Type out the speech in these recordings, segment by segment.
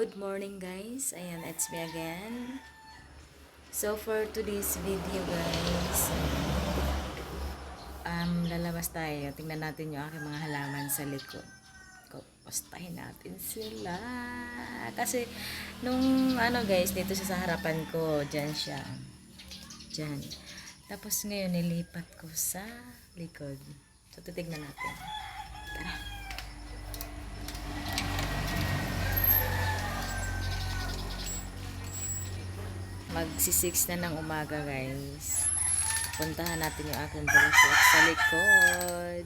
Good morning guys. Ayan, it's me again. So for today's video guys, um, lalabas tayo. Tingnan natin yung aking mga halaman sa likod. Kupustahin natin sila. Kasi nung ano guys, dito siya sa harapan ko, dyan siya. Dyan. Tapos ngayon nilipat ko sa likod. So titignan natin. Tara. Magsi-6 na ng umaga guys. Puntahan natin yung aking bulaklak sa likod.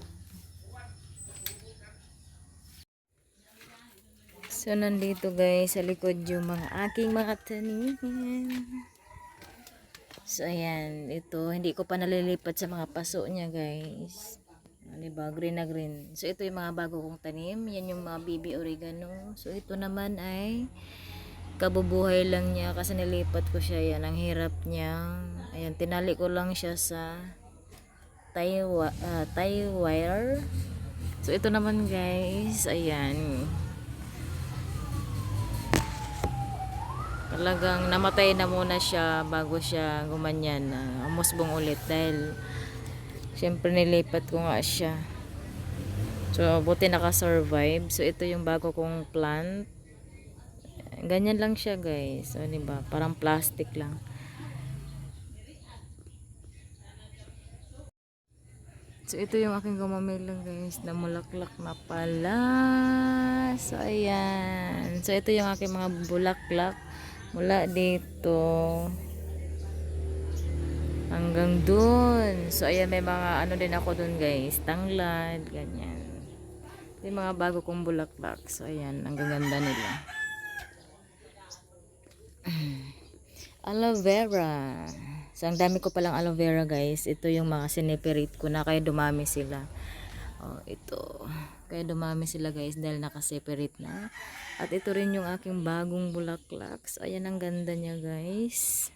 So nandito guys sa likod yung mga aking mga tanim. So ayan, ito hindi ko pa nalilipat sa mga paso niya guys. Ano ba, green na green. So ito yung mga bago kong tanim. Yan yung mga baby oregano. So ito naman ay kabubuhay lang niya kasi nilipat ko siya yan. Ang hirap niya. Ayan tinali ko lang siya sa tie, wa- ah, tie wire so ito naman guys. Ayan. Talagang namatay na muna siya bago siya gumanyan. Na umusbong ulit dahil syempre nilipat ko nga siya. So buti naka-survive. So ito yung bago kong plant Ganyan lang siya, guys. O, di ba? Parang plastic lang. So, ito yung aking gumamila, guys. Na mulaklak na pala. So, ayan. So, ito yung aking mga bulaklak. Mula dito. Hanggang dun. So, ayan, may mga ano din ako dun, guys. Tanglad, ganyan. Yung mga bago kong bulaklak. So, ayan. Ang gaganda nila. Aloe vera. So, ang dami ko palang aloe vera, guys. Ito yung mga sineperate ko na kaya dumami sila. Oh, ito. Kaya dumami sila, guys, dahil nakaseparate na. At ito rin yung aking bagong bulaklak. So, ayan ang ganda niya, guys.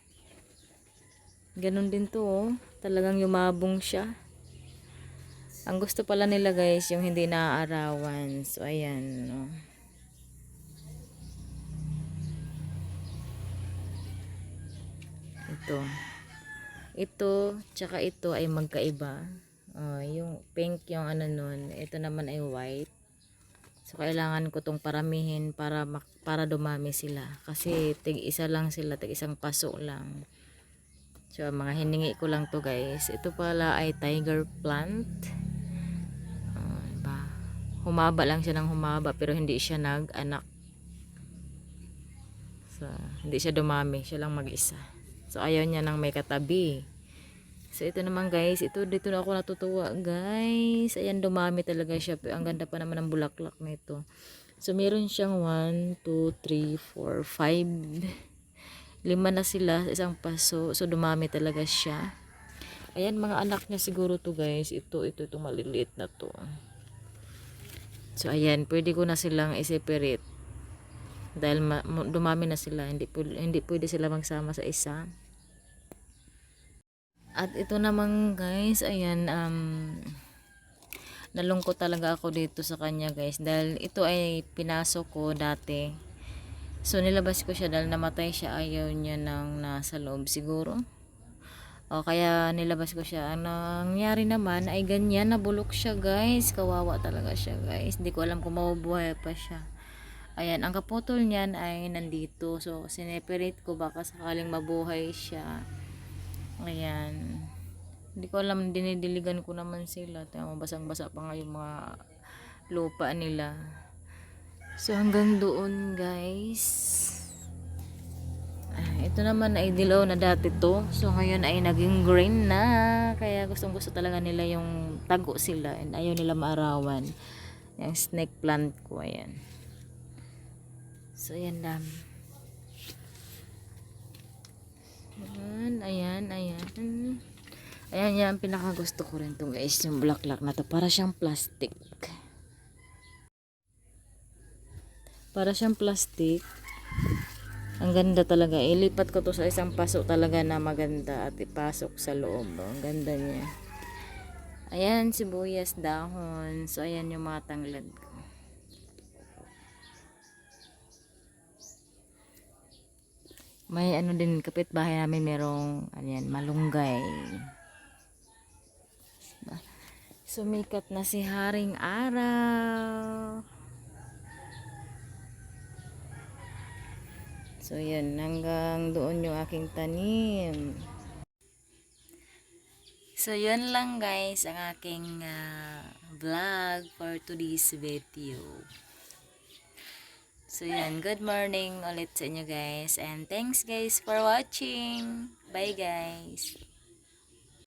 Ganon din to, oh. Talagang yumabong siya. Ang gusto pala nila, guys, yung hindi naaarawan. So, ayan, oh. Ito. Ito tsaka ito ay magkaiba. Ah, yung pink yung ano nun ito naman ay white. So kailangan ko tong paramihin para para dumami sila. Kasi tig isa lang sila tig isang paso lang. So mga hiningi ko lang to guys. Ito pala ay tiger plant. Ah, diba? humaba lang siya ng humaba pero hindi siya nag-anak. So, hindi siya dumami. Siya lang mag-isa So, ayaw niya nang may katabi. So, ito naman guys. Ito, dito na ako natutuwa guys. Ayan, dumami talaga siya. Ang ganda pa naman ng bulaklak na ito. So, meron siyang 1, 2, 3, 4, 5. Lima na sila sa isang paso. So, dumami talaga siya. Ayan, mga anak niya siguro to guys. Ito, ito, ito maliliit na to. So, ayan. Pwede ko na silang i-separate dahil dumami na sila hindi hindi pwede sila magsama sa isa. At ito naman guys ayan um nalungkot talaga ako dito sa kanya guys dahil ito ay pinasok ko dati. So nilabas ko siya dahil namatay siya ayaw niya nang nasa loob siguro. O kaya nilabas ko siya. Ang nangyari naman ay ganyan nabulok siya guys. Kawawa talaga siya guys. Hindi ko alam kung mabubuhay pa siya Ayan, ang kaputol niyan ay nandito. So, sineperate ko baka sakaling mabuhay siya. Ayan. Hindi ko alam, dinidiligan ko naman sila. Tama, basang-basa pa nga yung mga lupa nila. So, hanggang doon, guys. Ah, ito naman ay dilaw na dati to. So, ngayon ay naging green na. Kaya gustong gusto talaga nila yung tago sila. And ayaw nila maarawan. Yung snake plant ko, ayan. So, ayan lang. Ayan, ayan, ayan. Ayan, yan. Pinaka gusto ko rin to guys. Yung bulaklak na to. Para siyang plastic. Para siyang plastic. Ang ganda talaga. Ilipat ko to sa isang paso talaga na maganda at ipasok sa loob. Ang ganda niya. Ayan, sibuyas, dahon. So, ayan yung mga tanglad ko. May ano din, kapitbahay namin merong, ano yan, malunggay. Diba? Sumikat na si Haring Araw. So, yan. Hanggang doon yung aking tanim. So, yun lang guys ang aking ah, vlog for today's video. So, yan. Good morning ulit sa inyo guys. And thanks guys for watching. Bye guys.